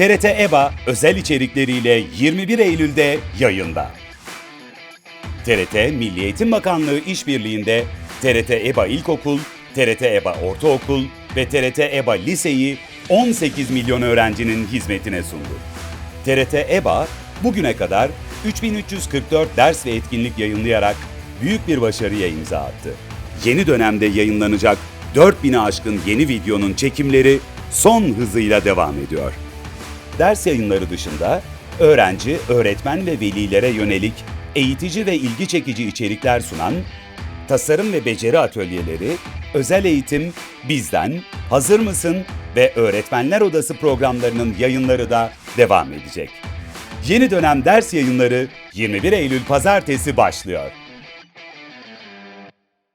TRT EBA özel içerikleriyle 21 Eylül'de yayında. TRT Milli Eğitim Bakanlığı işbirliğinde TRT EBA İlkokul, TRT EBA Ortaokul ve TRT EBA Liseyi 18 milyon öğrencinin hizmetine sundu. TRT EBA bugüne kadar 3344 ders ve etkinlik yayınlayarak büyük bir başarıya imza attı. Yeni dönemde yayınlanacak 4000'e aşkın yeni videonun çekimleri son hızıyla devam ediyor. Ders yayınları dışında öğrenci, öğretmen ve velilere yönelik eğitici ve ilgi çekici içerikler sunan tasarım ve beceri atölyeleri, özel eğitim, bizden, hazır mısın ve öğretmenler odası programlarının yayınları da devam edecek. Yeni dönem ders yayınları 21 Eylül pazartesi başlıyor.